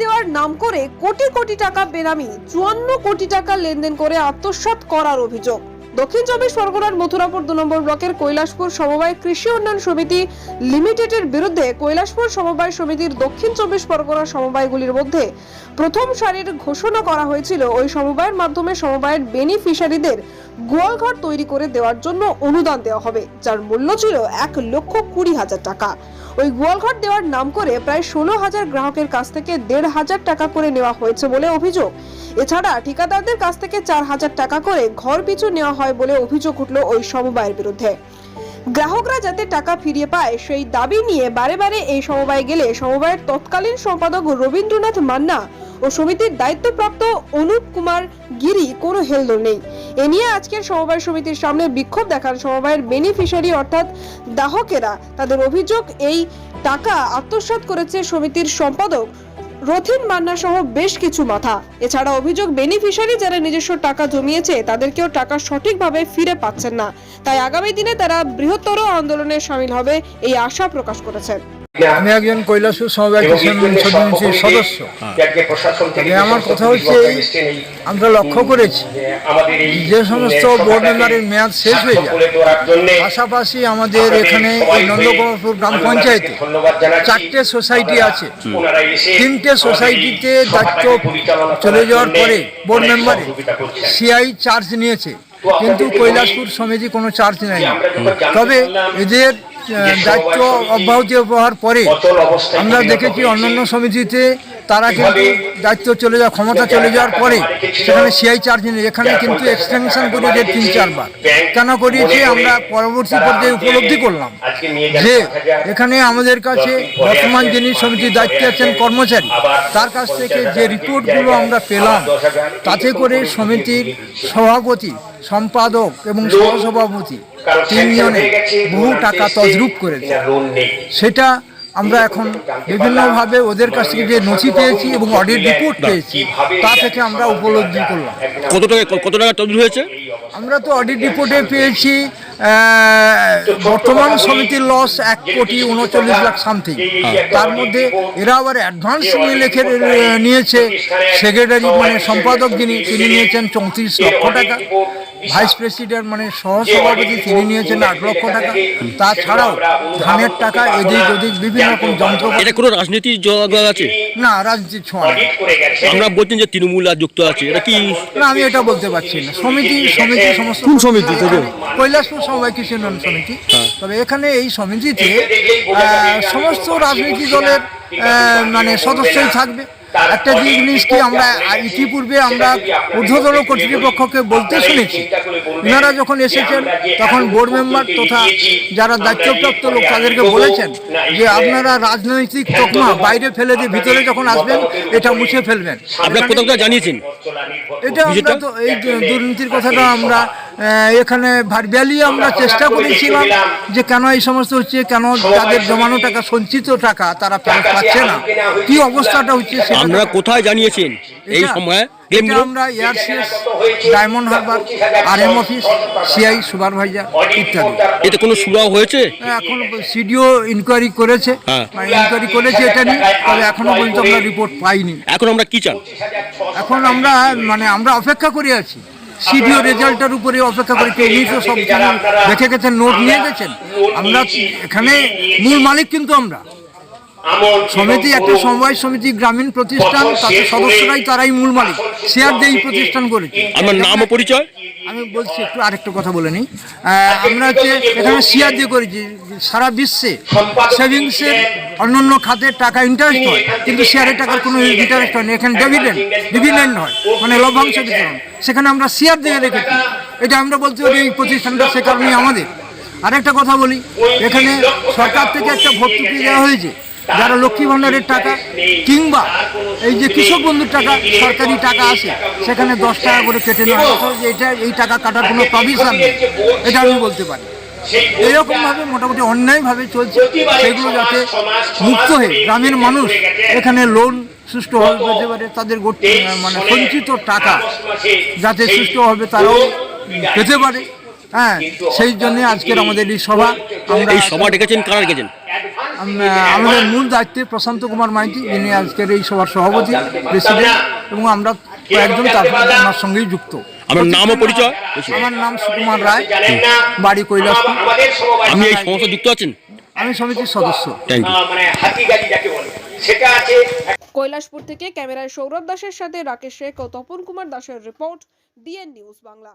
দেওয়ার নাম করে কোটি কোটি টাকা বেনামি, চুয়ান্ন কোটি টাকা লেনদেন করে আত্মসাৎ করার অভিযোগ। দক্ষিণ চব্বিশ পরগনার মথুরাপুর দু নম্বর ব্লকের কৈলাসপুর সমবায় কৃষি উন্নয়ন সমিতি লিমিটেডের বিরুদ্ধে কৈলাসপুর সমবায় সমিতির দক্ষিণ চব্বিশ পরগনা সমবায়গুলির মধ্যে প্রথম সারির ঘোষণা করা হয়েছিল। ওই সমবায়ের মাধ্যমে সমবায়ের বেনিফিশিয়ারিদের গোয়ালঘর তৈরি করে দেওয়ার জন্য অনুদান দেওয়া হবে, যার মূল্য ছিল এক লক্ষ কুড়ি হাজার টাকা। ওই গোয়ালঘর দেওয়ার নাম করে প্রায় ষোলো হাজার গ্রাহকের কাছ থেকে দেড় হাজার টাকা করে নেওয়া হয়েছে বলে অভিযোগ। এছাড়া ঠিকাদারদের কাছ থেকে চার হাজার টাকা করে ঘর পিছু নেওয়া হয় বলে অভিযোগ উঠল ওই সমবায়ের বিরুদ্ধে। গ্রাহকরা যাতে টাকা ফিরিয়ে পায় সেই দাবি নিয়ে বারে বারে এই সমবায় গেলে সমবায়ের তৎকালীন সম্পাদক রবীন্দ্রনাথ মান্না ও সমিতির দায়িত্বপ্রাপ্ত অনুপ কুমার গিরি কোনো হেলদোল নেই। এ নিয়ে আজকের সমবায় সমিতির সামনে বিক্ষোভ দেখান সমবায়ের বেনিফিশিয়ারি অর্থাৎ দাহকেরা। তাদের অভিযোগ, এই টাকা আত্মসাৎ করেছে সমিতির সম্পাদক রথিন মান্না সহ বেশ কিছু মাথা। এছাড়া অভিযোগ, বেনিফিশিয়ারি যারা নিজস্ব টাকা জমিয়েছে, তাদেরকেও টাকা সঠিকভাবে ফিরে পাচ্ছেন না। তাই আগামী দিনে তারা বৃহত্তর আন্দোলনে সামিল হবে, এই আশা প্রকাশ করেছেন। আমি একজন কৈলাসপুর সমবায় কিষাণ সমিতির সদস্য আমার কথা হচ্ছে আমরা লক্ষ্য করেছি যে সমস্ত বোর্ড মেম্বারের মেয়াদ শেষ হয়ে যায়। পাশাপাশি আমাদের এখানে নন্দকুমারপুর গ্রাম পঞ্চায়েতে চারটে সোসাইটি আছে। তিনটে সোসাইটিতে দায়িত্ব চলে যাওয়ার পরে বোর্ড মেম্বারে সিআই চার্জ নিয়েছে। কিন্তু কৈলাসপুর সমিতি কোনো চার্জ নেয়নি। তবে এদের দায়িত্ব অব্যাহতি হওয়ার পরে আমরা দেখেছি অন্যান্য সমিতিতে তারা কিন্তু দায়িত্ব চলে যাওয়া ক্ষমতা চলে যাওয়ার পরে সেখানে সিআই চার্জ নেই এখানে কিন্তু এক্সটেনশন করে যে তিন চারবার কেন করিয়েছে আমরা পরবর্তী পর্যায়ে উপলব্ধি করলাম যে এখানে আমাদের কাছে বর্তমান যিনি সমিতির দায়িত্বে আছেন কর্মচারী তার কাছ থেকে যে রিপোর্টগুলো আমরা পেলাম তাতে করে সমিতির সভাপতি সম্পাদক এবং সহসভাপতি তিনজনে বহু টাকা তজরুপ করেছে। সেটা আমরা এখন বিভিন্নভাবে ওদের কাছ থেকে যে নথি পেয়েছি এবং অডিট রিপোর্ট পেয়েছি তা থেকে আমরা উপলব্ধি করলাম। কত টাকা কত টাকা তদবির হয়েছে? আমরা তো অডিট রিপোর্টে পেয়েছি বর্তমান সমিতির লস এক কোটি উনচল্লিশ লাখ সামথিং তার মধ্যে এরা আবার অ্যাডভান্স লিখে নিয়েছে সেক্রেটারি মানে সম্পাদক যিনি তিনি নিয়েছেন চৌত্রিশ লক্ষ টাকা। ভাইস প্রেসিডেন্ট মানে সহসভাপতি তিনি নিয়েছেন আট লক্ষ টাকা। তাছাড়াও ধানের টাকা এদিক ওদিক বিভিন্ন রকম যন্ত্র এটা কোনো রাজনীতির যোগ আছে? না রাজনীতির ছোঁয়া আমরা বলছেন যে তৃণমূল আর যুক্ত আছে। এটা কি না আমি এটা বলতে পারছি না। সমিতি সমিতি সমস্ত কোন সমিতি? থেকে? কৈলাসপুর সমবায় কৃষি উন্নয়ন সমিতি তবে এখানে এই সমিতিতে সমস্ত রাজনীতি দলের মানে সদস্যই থাকবে। একটা জিনিস কি আমরা ইতিপূর্বে আমরা ঊর্ধ্বতন কর্তৃপক্ষকে বলতে শুনেছি। ওনারা যখন এসেছেন তখন বোর্ড মেম্বার তথা যারা দায়িত্বপ্রাপ্ত লোক তাদেরকে বলেছেন যে আপনারা রাজনৈতিক তকমা বাইরে ফেলে দিয়ে ভিতরে যখন আসবেন এটা মুছে ফেলবেন। আপনার কোথাও জানিয়েছেন। এটা আমরা তো এই দুর্নীতির কথাটা আমরা এখানে ভার্বালি আমরা চেষ্টা করেছিলাম যে কেন এই সমস্ত হচ্ছে কেন তাদের জমানো টাকা সঞ্চিত টাকা তারা ফেরত পাচ্ছে না। কি অবস্থাটা হচ্ছে আপনারা কোথায় জানিয়েছেন? এই সময়? এটা আমরা এয়ারসিএস ডায়মন্ড হারবার আর এম অফিস সিআই সুপারভাইজার ইত্যাদি। এতে কোনো সুরাও হয়েছে? এখন সিডিও ইনকোয়ারি করেছে। হ্যাঁ। ইনকোয়ারি করেছে এটা নিয়ে তবে এখনও পর্যন্ত আমরা রিপোর্ট পাইনি। এখন আমরা কি চান? এখন আমরা মানে আমরা অপেক্ষা করে আছি। সিডিও রেজাল্টের উপরে অপেক্ষা করে কেউ তো সব দেখে গেছেন নোট নিয়ে গেছেন। আমরা এখানে মূল মালিক কিন্তু আমরা। সমিতি একটা সমবায় সমিতি গ্রামীণ প্রতিষ্ঠান তাতে সদস্যরাই তারাই মূল মালিক। শেয়ার দিয়ে এই প্রতিষ্ঠান করেছি আমার নাম ও পরিচয়? আমি বলছি একটু আরেকটা কথা বলে নিই। আমরা হচ্ছে এখানে শেয়ার দিয়ে করেছি সারা বিশ্বে সেভিংসের অন্যান্য খাতের টাকা ইন্টারেস্ট হয় কিন্তু শেয়ারের টাকার কোনো ইন্টারেস্ট হয় না। এখানে ডিভিডেন্ড ডিভিডেন্ড হয় মানে লভ্যাংশ বিতরণ। সেখানে আমরা শেয়ার দিয়ে রেখেছি এটা আমরা বলতে পারি এই প্রতিষ্ঠানটা সে কারণেই আমাদের। আরেকটা কথা বলি এখানে সরকার থেকে একটা ভর্তুকি দেওয়া হয়েছে। যারা লক্ষ্মী ভাণ্ডারের টাকা কিংবা এই যে কৃষক বন্ধুর টাকা, সরকারি টাকা আসে, সেখানে দশ টাকা করে কেটে নেওয়া অথচ এটা, এই টাকা কাটার কোনো প্রভিশন নেই। এটা আমি বলতে পারি। এরকমভাবে মোটামুটি অন্যায়ভাবে চলছে। সেগুলো যাতে মুক্ত হয়ে গ্রামের মানুষ এখানে লোন সুষ্ঠুভাবে পেতে পারে তাদের মানে সঞ্চিত টাকা যাতে সুষ্ঠুভাবে তারাও পেতে পারে। হ্যাঁ সেই জন্য আজকের আমাদের এই সভা। আমরা এই সভা ডেকেছেন, কারা ডেকেছেন? আমাদের মূল দায়িত্বে প্রশান্ত কুমার মাইতি যিনি আজকের এই সভার সভাপতি প্রেসিডেন্ট এবং আমরা কয়েকজন তার ওনার সঙ্গেই যুক্ত। আমার নাম ও পরিচয়? আমার নাম সুকুমার রায় বাড়ি কৈলাসপুর। আপনি এই সমস্ত যুক্ত আছেন? আমি সমিতির সদস্য। থ্যাংক ইউ মানে হাতি গাড়ি যাকে বলে। সেটা আছে কৈলাসপুর থেকে ক্যামেরায় সৌরভ দাসের সাথে রাকেশ শেখ ও তপন কুমার দাসের রিপোর্ট ডিএন নিউজ বাংলা।